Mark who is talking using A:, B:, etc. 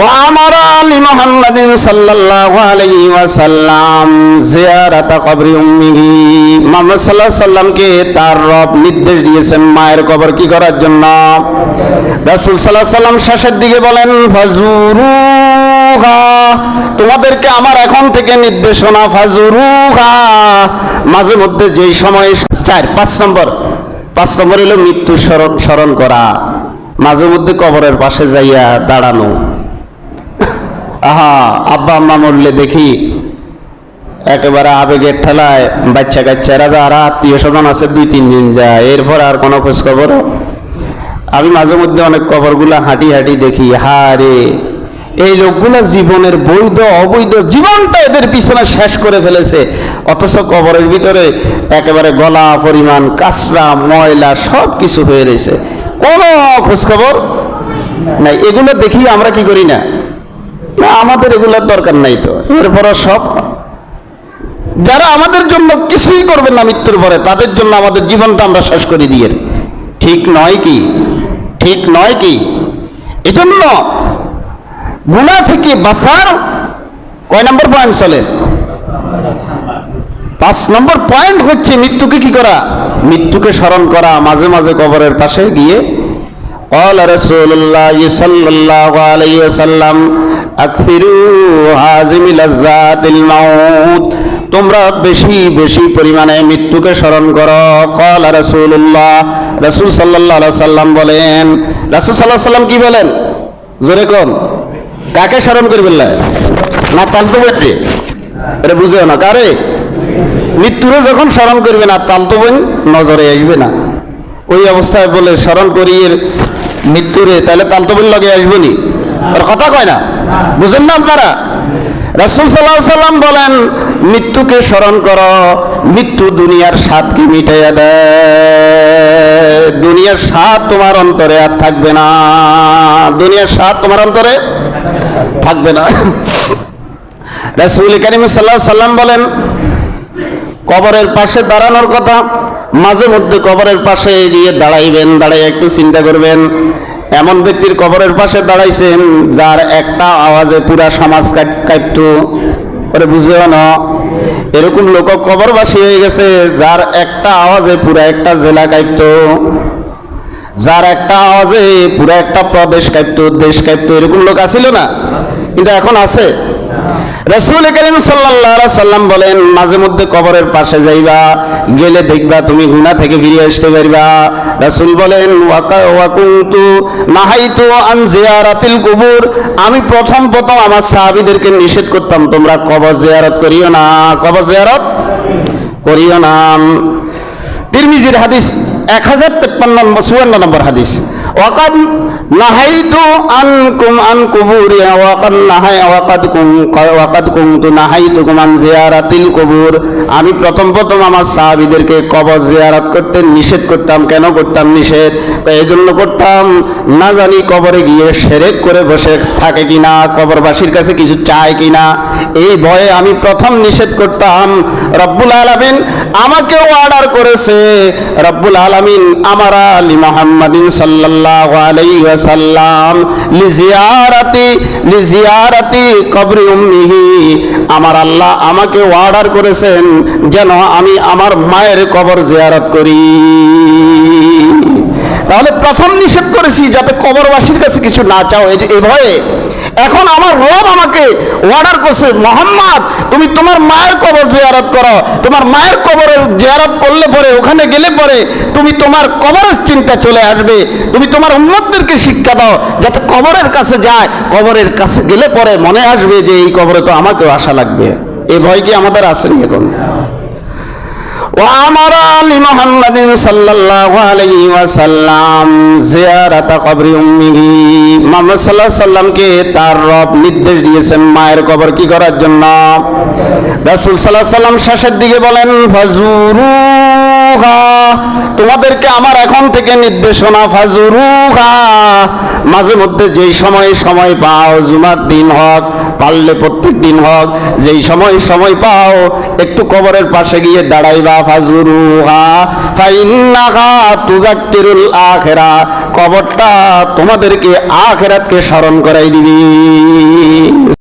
A: وأمر لمحمد صلى الله عليه وسلم زيارة قبر أمه মোহাম্মদ সাল্লাহ সাল্লামকে তার রব নির্দেশ দিয়েছেন মায়ের কবর কি করার জন্য রাসূল সাল্লাহ সাল্লাম শেষের দিকে বলেন ফাজুরুহা তোমাদেরকে আমার এখন থেকে নির্দেশনা ফাজুরুহা মাঝে মধ্যে যেই সময় চার পাঁচ নম্বর পাঁচ নম্বর হলো মৃত্যু স্মরণ স্মরণ করা মাঝে মধ্যে কবরের পাশে যাইয়া দাঁড়ানো আহা, আব্বা আম্মা মরলে দেখি একেবারে আবেগের ঠেলায় বাচ্চা কাচ্চারা যারা আত্মীয় স্বজন আছে দুই, তিন দিন যায়। এরপর আর কোনো খোঁজ খবর আমি মাঝে মধ্যে অনেক কবরগুলা হাঁটি হাঁটি দেখি। হারে এই লোকগুলা জীবনের বৈধ, অবৈধ জীবনটা এদের পিছনে শেষ করে ফেলেছে। অথচ কবরের ভিতরে একেবারে গলা, পরিমাণ, কাঁচরা, ময়লা সব কিছু হয়ে রয়েছে। কোনো খোঁজখবর? নাই, এগুলো দেখি আমরা কি করি না? না, আমাদের এগুলোর দরকার নাই তো। এরপরও সব যারা আমাদের জন্য কিছুই করবেন না মৃত্যুর পরে, তাদের জন্য আমাদের জীবনটা আমরা শেষ করে দিয়ে ঠিক নয় কি? ঠিক নয় কি? এজন্য গুণা থেকে বাঁচার কয় নম্বর পয়েন্ট চলে? পাঁচ নম্বর পয়েন্ট হচ্ছে মৃত্যুকে কি করা? মৃত্যুকে স্মরণ করা, মাঝে মাঝে কবরের পাশে গিয়ে قال رسول الله صلى الله عليه وسلم اكثروا هازم لذات الموت তোমরা বেশি বেশি পরিমাণে মৃত্যুকে স্মরণ করো কল রাসূলুল্লাহ রাসূল সাল্লাল্লাহু আলাইহি সাল্লাম বলেন রাসূল সাল্লাল্লাহু আলাইহি সাল্লাম কি বলেন জোরে কোন কাকে স্মরণ করবেন না তালতো বেটে এটা বুঝেও না কারে মৃত্যুরে যখন স্মরণ করবে না তালতো বোন নজরে আসবে না ওই অবস্থায় বলে স্মরণ করি এর মৃত্যুরে, তাহলে তালতো বোন লগে আসব নি? কথা কয় না? বুঝেন না আপনারা? রাসুল সাল্লাহ সাল্লাম বলেন, মৃত্যুকে স্মরণ করো, মৃত্যু দুনিয়ার স্বাদকে মিটাইয়া দেয় দুনিয়ার স্বাদ তোমার অন্তরে আর থাকবে না। দুনিয়ার স্বাদ তোমার অন্তরে থাকবে না। রাসুল করিম সাল্লাহ সাল্লাম বলেন, কবরের পাশে দাঁড়ানোর কথা মাঝে মধ্যে কবরের পাশে গিয়ে দাঁড়াইবেন দাঁড়াই একটু চিন্তা করবেন। এমন ব্যক্তির কবরের পাশে দাঁড়াইছেন, যার একটা আওয়াজে পুরা সমাজ কাঁপতো। ওরে বুঝেও না, এরকম লোক কবরবাসী হয়ে গেছে, যার একটা আওয়াজে পুরা একটা জেলা কাঁপতো। যার একটা আওয়াজে পুরা একটা প্রদেশ কাঁপতো, দেশ কাঁপতো, এরকম লোক আছিল না? কিন্তু এখন আছে। রসুল করিম সাল্লাম বলেন, মাঝে মধ্যে কবরের পাশে যাইবা, গেলে দেখবা তুমি গুনা থেকে ফিরে আসতে পারবা। রসুল বলেন নাহাইতু কুবুর। আমি প্রথম প্রথম আমার সাহাবীদেরকে নিষেধ করতাম, তোমরা কবর জিয়ারত করিও না, কবর জিয়ারত করিও না। তিরমিজির হাদিস এক হাজার তেপ্পান্ন চুয়ান্ন নম্বর হাদিস। নাহাইতু আনকুম আন কুবুরিয়া ওয়াকাদ নাহাই, ওয়াকাদ কুম, ওয়াকাদ কুমতু নাহাইতুকুম আন জিয়ারাতিল কুবুর। আমি প্রথম প্রথম আমার সাহাবীদেরকে কবর জিয়ারত করতে নিষেধ করতাম। কেন করতাম নিষেধ? এই জন্য করতাম, না জানি কবরে গিয়ে সেরেক করে বসে থাকে কিনা, কবরবাসীর কাছে কিছু চায় কিনা। এই ভয়ে আমি প্রথম নিষেধ করতাম, রব্বুল আলামিন আমাকেও অর্ডার করেছে। রব্বুল আলামিন আমার আলী মোহাম্মদিন সাল্লাল্লাহু আলাইহি ওয়াসাল্লাম লিজিয়ারাতি লিজিয়ারাতি কবরি উম্মিহি। আমার আল্লাহ আমাকে অর্ডার করেছেন যেন আমি আমার মায়ের কবর জিয়ারত করি। তাহলে প্রথম নিষেধ করেছি যাতে কবরবাসীর কাছে কিছু না চাও। এই ভয়ে এখন আমার রব আমাকে অর্ডার করছে, মোহাম্মদ, তুমি তোমার মায়ের কবর জিয়ারত করো। তোমার মায়ের কবরের জিয়ারত করলে পরে, ওখানে গেলে পরে তুমি তোমার কবরের চিন্তা চলে আসবে। তুমি তোমার উন্মতদেরকে শিক্ষা দাও, যাতে কবরের কাছে যায়। কবরের কাছে গেলে পরে মনে আসবে যে এই কবরে তো আমাকেও আশা লাগবে। এই ভয় কি আমাদের আসেনি এখন? وأمر لمحمد صلى الله عليه وسلم زيارة قبر أمه মোহাম্মদ সাল্লাহ সাল্লামকে তার রব নির্দেশ দিয়েছেন মায়ের কবর কি করার জন্য রাসূল সাল্লাহ সাল্লাম শেষের দিকে বলেন ফাজুরু ফাজুরুহা তোমাদেরকে আমার এখন থেকে নির্দেশনা ফাজুরুহা। মাঝে মধ্যে যেই সময় সময় পাও, জুমার দিন হক, পারলে প্রত্যেক দিন হক, যেই সময় সময় পাও, একটু কবরের পাশে গিয়ে দাঁড়াইবা ফাজুরুহা। ফাইন্নাহা আখেরা, কবরটা তোমাদেরকে আখেরাতকে স্মরণ করাই দিবি।